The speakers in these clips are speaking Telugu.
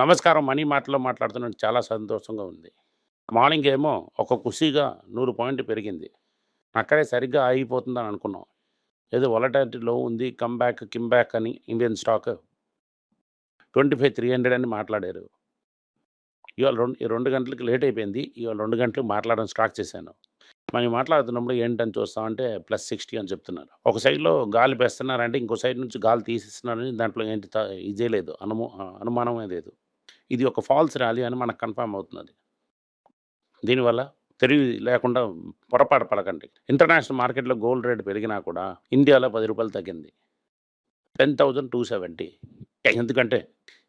నమస్కారం మనీ మాటలో మాట్లాడుతున్నాను చాలా సంతోషంగా ఉంది. మార్నింగ్ ఏమో ఒక కుషీగా నూరు పాయింట్ పెరిగింది. అక్కడే సరిగ్గా ఆగిపోతుందని అనుకున్నాం. ఏదో వలటాలిటీలో ఉంది కంబ్యాక్ కింబ్యాక్ అని Indian stock twenty five three hundred అని మాట్లాడారు. ఇవాళ రెండు ఈ రెండు గంటలకి లేట్ అయిపోయింది. ఇవాళ రెండు గంటలకు మాట్లాడడం స్టార్ట్ చేశాను. మనం మాట్లాడుతున్నప్పుడు ఏంటని చూస్తామంటే ప్లస్ సిక్స్టీ అని చెప్తున్నారు. ఒక సైడ్లో గాలి పెస్తున్నారంటే ఇంకో సైడ్ నుంచి గాలి తీసేస్తున్నారని దాంట్లో ఏంటి త- ఇదే లేదు. అనుమో అనుమానమే లేదు. ఇది ఒక ఫాల్స్ ర్యాలీ అని మనకు కన్ఫర్మ్ అవుతున్నది. దీనివల్ల తెలివి లేకుండా పొరపాటు పడకండి. ఇంటర్నేషనల్ మార్కెట్లో గోల్డ్ రేట్ పెరిగినా కూడా ఇండియాలో పది రూపాయలు తగ్గింది. Ten thousand two seventy. ఎందుకంటే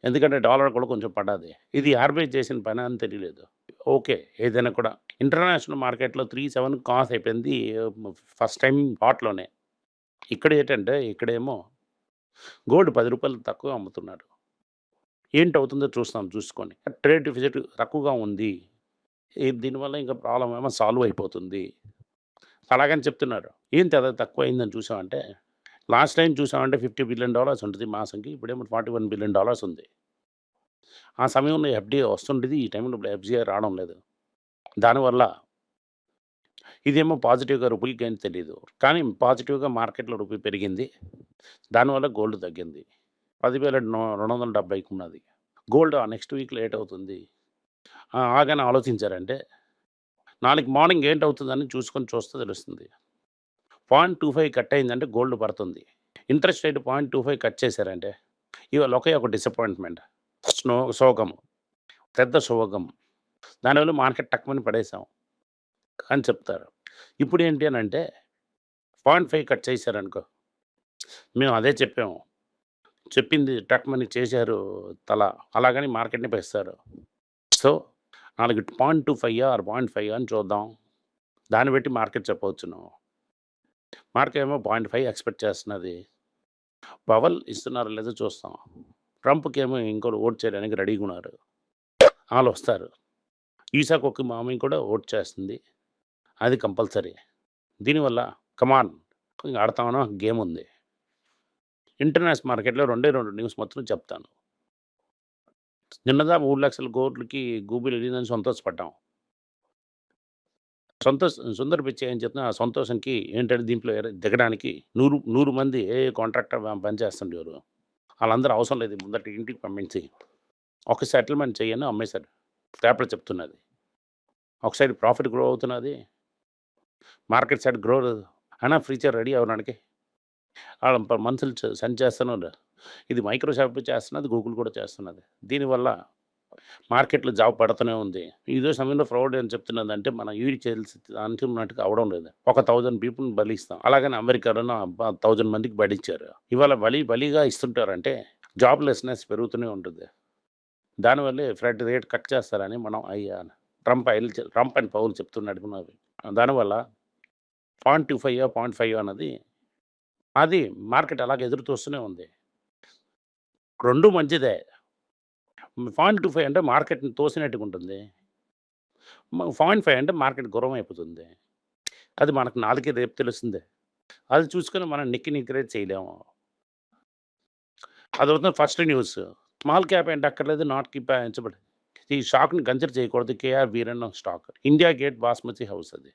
ఎందుకంటే డాలర్ కూడా కొంచెం పడ్డది. ఇది ఆర్బీఐ చేసిన పని అని తెలియలేదు. ఓకే ఏదైనా కూడా ఇంటర్నేషనల్ మార్కెట్లో త్రీ సెవెన్ కాస్ అయిపోయింది ఫస్ట్ టైం పాట్లోనే ఇక్కడ ఏంటంటే ఇక్కడేమో గోల్డ్ పది రూపాయలు తక్కువ అమ్ముతున్నాడు ఏంటి అవుతుందో చూస్తాం చూసుకొని. ట్రేడ్ డిఫిజిట్ తక్కువగా ఉంది. దీనివల్ల ఇంకా ప్రాబ్లం ఏమో సాల్వ్ అయిపోతుంది. అలాగని చెప్తున్నారు. ఏంటి అది తక్కువ అయిందని చూసామంటే లాస్ట్ టైం చూసామంటే ఫిఫ్టీ బిలియన్ డాలర్స్ ఉంటుంది మాసంకి ఇప్పుడేమో ఫార్టీ వన్ బిలియన్ డాలర్స్ ఉంది. ఆ సమయంలో ఎఫ్డిఐ వస్తుండేది ఈ టైంలో ఇప్పుడు ఎఫ్జిఐ రావడం లేదు. దానివల్ల ఇదేమో పాజిటివ్గా రూపీకి అని తెలియదు కానీ పాజిటివ్గా మార్కెట్లో రూపీ పెరిగింది. దానివల్ల గోల్డ్ తగ్గింది. పదివేల రెండు వందల డెబ్బైకి ఉన్నది గోల్డ్ నెక్స్ట్ వీక్ లేట్ అవుతుంది ఆగానే ఆలోచించారంటే నాలుగు మార్నింగ్ ఏంటి అవుతుందని చూసుకొని చూస్తే తెలుస్తుంది. పాయింట్ టూ ఫైవ్ కట్ అయిందంటే గోల్డ్ పడుతుంది. Interest rate point two five cut చేశారంటే ఇవాళ ఒకే ఒక డిసప్పాయింట్మెంట్. స్నో శోకం పెద్ద శోకం దానివల్ల మార్కెట్ తక్కువని పడేసాం అని చెప్తారు. ఇప్పుడు ఏంటి అని అంటే పాయింట్ ఫైవ్ కట్ చేశారనుకో మేము అదే చెప్పాము. చెప్పింది టక్మని చేశారు తల. అలాగని మార్కెట్ని పెంచుతారు. సో నాలుగు point two five or point five అని చూద్దాం. దాన్ని బట్టి మార్కెట్ చెప్పవచ్చును. మార్కెట్ ఏమో పాయింట్ ఫైవ్ ఎక్స్పెక్ట్ చేస్తున్నది. పవల్ ఇస్తున్నారో లేదో చూస్తాం. ట్రంప్కి ఏమో ఇంకోటి ఓట్ చేయడానికి రెడీగా ఉన్నారు. వాళ్ళు వస్తారు. ఈసాకు ఒక మామయ్య కూడా ఓట్ చేస్తుంది. అది కంపల్సరీ. దీనివల్ల కమాన్ ఇంకా ఆడతామనో గేమ్ ఉంది. ఇంటర్నేషనల్ మార్కెట్లో రెండే రెండు న్యూస్ మాత్రం చెప్తాను. నిన్నదా మూడు లక్షల కోట్లకి గూగుల్ వెళ్ళిందని సంతోషపడ్డాం. సంతోష్ సుందర్ పిచ్చే ఏం చెప్తున్నా ఆ సంతోషంకి ఏంటంటే దీంట్లో దిగడానికి నూరు నూరు మంది ఏ కాంట్రాక్టర్ పనిచేస్తుండేవారు వాళ్ళందరూ అవసరం లేదు ముందట ఇంటికి పంపించి ఒక సెటిల్మెంట్ చేయని అమ్మేశారు. పేపర్ చెప్తున్నది. ఒక సైడ్ ప్రాఫిట్ గ్రో అవుతున్నది. మార్కెట్ సైడ్ గ్రో అయినా ఫ్యూచర్ రెడీ అవడానికి వాళ్ళ ప- మనుషులు చ- సెండ్ చేస్తున్నారు. ఇది మైక్రోసాఫ్ట్ చేస్తున్నది గూగుల్ కూడా చేస్తున్నది. దీనివల్ల మార్కెట్లో జాబ్ పడుతూనే ఉంది. ఇదే సమయంలో ఫ్రాడ్ అని చెప్తున్నది అంటే మనం యూరి చేయాల్సి అనుకున్నట్టుగా అవడం లేదు. ఒక థౌజండ్ పీపుల్ని బలిస్తాం. అలాగని అమెరికాలో థౌజండ్ మందికి బలిచ్చారు. ఇవాళ బలి బలిగా ఇస్తుంటారంటే జాబ్లెస్నెస్ పెరుగుతూనే ఉంటుంది. దానివల్లే ఫ్రెడ్ రేట్ కట్ చేస్తారని మనం అయ్యా ట్రంప్ ఐల్ ట్రంప్ అండ్ పౌల్ చెప్తున్నాడు ఉన్నది దానివల్ల point two five point five అన్నది అది మార్కెట్ అలాగే ఎదురుతూస్తూనే ఉంది. రెండు మంచిదే. పాయింట్ టూ ఫైవ్ అంటే మార్కెట్ని తోసినట్టుగా ఉంటుంది. పాయింట్ ఫైవ్ అంటే మార్కెట్ గురం అయిపోతుంది అది మనకు నాలుగే రేపు తెలుస్తుంది. అది చూసుకొని మనం నిక్కి నిక్కరేట్ చేయలేము. అది అవుతుంది ఫస్ట్ న్యూస్. స్మాల్ క్యాప్ ఏంటి అక్కర్లేదు నాట్ కీప్ ఎంచబడి ఈ స్టాక్ని కన్సిడర్ చేయకూడదు. KR Veeranna stock. India Gate basmati house అది.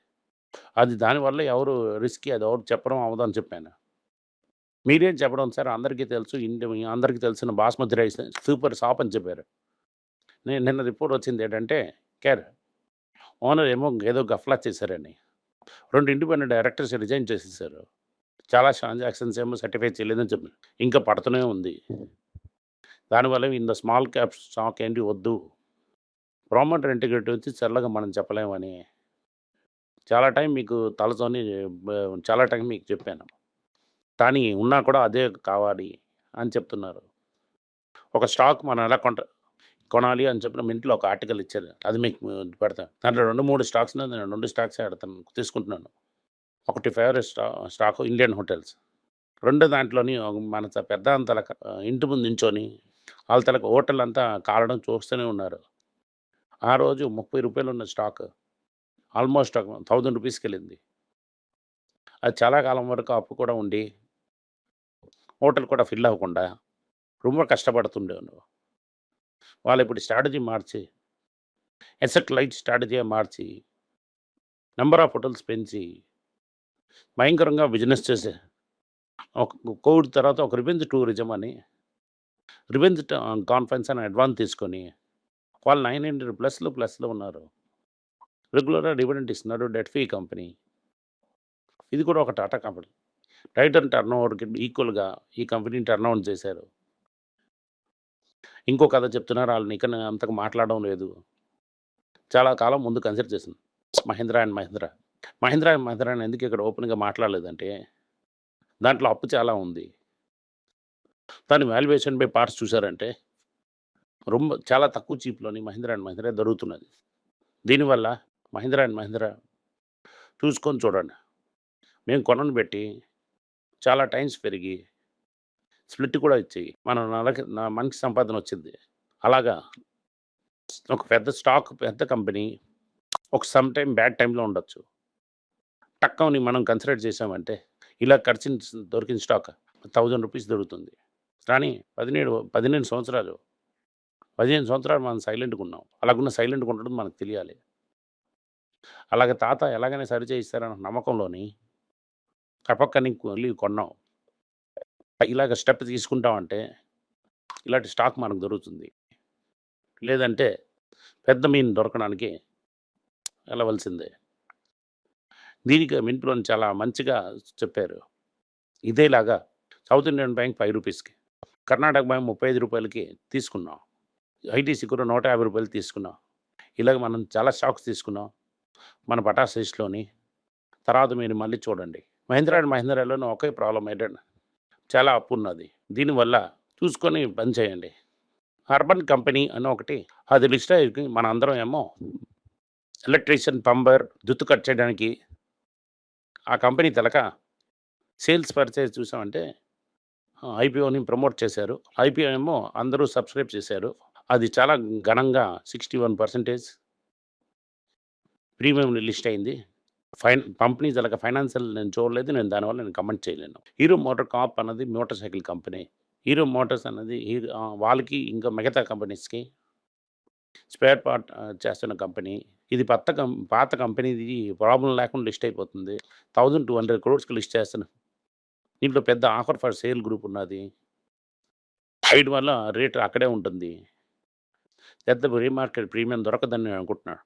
అది దానివల్ల ఎవరు రిస్క్ అది ఎవరు చెప్పడం అవదని చెప్పాను. మీరేం చెప్పడం సార్? అందరికీ తెలుసు. ఇండియా అందరికీ తెలిసిన బాస్మతి రైస్ సూపర్ షాప్ అని చెప్పారు. నేను నిన్న రిపోర్ట్ వచ్చింది ఏంటంటే కేర్ ఓనర్ ఏమో ఏదో గఫ్లా చేశారని. రెండు ఇండిపెండెంట్ డైరెక్టర్స్ రిజైన్ చేసేసారు చాలా ట్రాన్సాక్షన్స్ ఏమో సర్టిఫై చేయలేదని చెప్పారు. ఇంకా పడుతూనే ఉంది. దానివల్ల ఇంత స్మాల్ క్యాప్ స్టాక్ ఏంటి వద్దు. ప్రామోటర్ ఇంటిగ్రేట్ వచ్చి చల్లగా మనం చెప్పలేమని. చాలా టైం మీకు తలతోని చాలా టైం మీకు చెప్పాను. కానీ ఉన్నా కూడా అదే కావాలి అని చెప్తున్నారు. ఒక స్టాక్ మనం ఎలా కొంట కొనాలి అని చెప్పిన ఇంట్లో ఒక ఆర్టికల్ ఇచ్చారు. అది మీకు పెడతాను దాంట్లో రెండు మూడు స్టాక్స్ నేను రెండు స్టాక్స్ ఆడతాను తీసుకుంటున్నాను. ఒకటి ఫేవరెట్ స్టా స్టాక్ ఇండియన్ హోటల్స్. రెండు దాంట్లోని మన పెద్ద అంతల ఇంటి ముందు నించొని వాళ్ళ తలకు హోటల్ అంతా కాలడం చూస్తూనే ఉన్నారు. ఆ రోజు ముప్పై రూపాయలు ఉన్న స్టాక్ ఆల్మోస్ట్ థౌజండ్ రూపీస్కి వెళ్ళింది. అది చాలా కాలం వరకు అప్పు కూడా ఉండి హోటల్ కూడా ఫిల్ అవ్వకుండా రొమ్మ కష్టపడుతుండేవాను వాళ్ళు ఇప్పుడు స్ట్రాటజీ మార్చి ఎసెట్ లైట్ స్ట్రాటజీ మార్చి నెంబర్ ఆఫ్ హోటల్స్ పెంచి భయంకరంగా బిజినెస్ చేసే ఒక కోవిడ్ తర్వాత ఒక రివెంజ్ టూరిజం అని రివెంజ్ కాన్ఫరెన్స్ అని అడ్వాన్స్ తీసుకొని వాళ్ళు నైన్ హండ్రెడ్ ప్లస్లో ప్లస్లో ఉన్నారు. రెగ్యులర్గా డివిడెంట్ ఇస్తున్నారు డెట్ ఫీ కంపెనీ. ఇది కూడా ఒక టాటా కంపెనీ. టైటన్ టర్న్ ఓవర్కి ఈక్వల్గా ఈ కంపెనీని టర్న్ ఓవర్ చేశారు. ఇంకో కథ చెప్తున్నారు వాళ్ళని ఇక్కడ అంతకు మాట్లాడడం లేదు. చాలా కాలం ముందు కన్సిడర్ చేసింది. మహేంద్ర అండ్ మహేంద్ర. మహేంద్ర అండ్ మహేంద్ర అని ఎందుకు ఇక్కడ ఓపెన్గా మాట్లాడలేదంటే దాంట్లో అప్పు చాలా ఉంది. దాని వాల్యుయేషన్ బై పార్ట్స్ చూసారంటే రొమ్మ చాలా తక్కువ చీప్లోని మహేంద్ర అండ్ మహేంద్ర దొరుకుతున్నది. దీనివల్ల మహేంద్ర అండ్ మహేంద్ర చూసుకొని చూడండి. మేము కొనను పెట్టి చాలా టైమ్స్ పెరిగి స్ప్లిట్ కూడా ఇచ్చేయి. మనం నెలకి నా మనిషి సంపాదన వచ్చింది. అలాగా ఒక పెద్ద స్టాక్ పెద్ద కంపెనీ ఒక సమ్ టైం బ్యాడ్ టైంలో ఉండొచ్చు. టక్కని మనం కన్సిడర్ చేసామంటే ఇలా ఖర్చిన దొరికిన స్టాక్ థౌజండ్ రూపీస్ దొరుకుతుంది. కానీ పదిహేడు పదిహేను సంవత్సరాలు పదిహేను సంవత్సరాలు మనం సైలెంట్గా ఉన్నాం. అలాగున్న సైలెంట్గా ఉండడం మనకు తెలియాలి. అలాగే తాత ఎలాగైనా సరిచేయిస్తారన్న నమ్మకంలోని కపక్కని వెళ్ళి కొన్నాం. ఇలాగ స్టెప్ తీసుకుంటామంటే ఇలాంటి స్టాక్ మనకు దొరుకుతుంది. లేదంటే పెద్ద మీన్ దొరకడానికి వెళ్ళవలసిందే. దీనికి మిన్పులోని చాలా మంచిగా చెప్పారు. ఇదేలాగా సౌత్ ఇండియన్ బ్యాంక్ ఫైవ్ రూపీస్కి కర్ణాటక బ్యాంక్ ముప్పై ఐదు రూపాయలకి తీసుకున్నాం. ఐటీసీ కూడా నూట యాభై రూపాయలు తీసుకున్నాం. ఇలాగ మనం చాలా స్టాక్స్ తీసుకున్నాం. మన పటా సైజ్లోని తర్వాత మీరు మళ్ళీ చూడండి. మహేంద్ర అండ్ మహీంద్రాలోనే ఒకే ప్రాబ్లం ఏంటంటే చాలా అప్పు ఉన్నది దీనివల్ల చూసుకొని పని చేయండి. అర్బన్ కంపెనీ అని ఒకటి అది లిస్ట్ అయ్యి మన అందరం ఏమో ఎలక్ట్రీషియన్ పంబర్ దుత్తు కట్ చేయడానికి ఆ కంపెనీ తెలక సేల్స్ పర్చేజ్ చూసామంటే ఐపీఓని ప్రమోట్ చేశారు. ఐపీఓ ఏమో అందరూ సబ్స్క్రైబ్ చేశారు. అది చాలా ఘనంగా sixty one percentage premium list అయింది. ఫైన్ పంపిణీ జరగ ఫైనాన్షియల్ నేను చూడలేదు నేను దానివల్ల నేను కమెంట్ చేయలేను. హీరో మోటార్ కాప్ అన్నది motorcycle company. Hero Motors అన్నది హీరో వాళ్ళకి ఇంకా మిగతా కంపెనీస్కి స్పేర్ పార్ట్ చేస్తున్న కంపెనీ. ఇది కొత్త కం పాత కంపెనీ ఇది ప్రాబ్లం లేకుండా లిస్ట్ అయిపోతుంది. థౌజండ్ టూ హండ్రెడ్ క్రోడ్స్కి లిస్ట్ చేస్తున్నాం. దీంట్లో పెద్ద ఆఫర్ ఫర్ సేల్ గ్రూప్ ఉన్నది. హైట్ వల్ల రేట్ అక్కడే ఉంటుంది. పెద్ద రీమార్కెట్ ప్రీమియం దొరకదని నేను అనుకుంటున్నాను.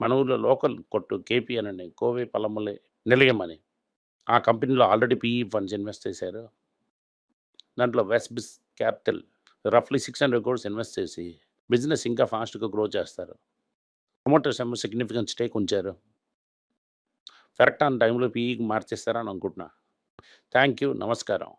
మన ఊళ్ళో లోకల్ కొట్టు కేపీ అనండి. కోవే పలములే నిలయం అని ఆ కంపెనీలో ఆల్రెడీ పీఈ ఫండ్స్ ఇన్వెస్ట్ చేశారు. దాంట్లో వెస్ట్ బిస్ క్యాపిటల్ రఫ్లీ సిక్స్ హండ్రెడ్ క్రోడ్స్ ఇన్వెస్ట్ చేసి బిజినెస్ ఇంకా ఫాస్ట్గా గ్రో చేస్తారు. ప్రమోటర్స్ ఏమో సిగ్నిఫికెంట్ స్టేక్ ఉంచారు. కరెక్ట్ ఆన్ టైంలో పీఈకి మార్చేస్తారని అనుకుంటున్నా. థ్యాంక్ యూ నమస్కారం.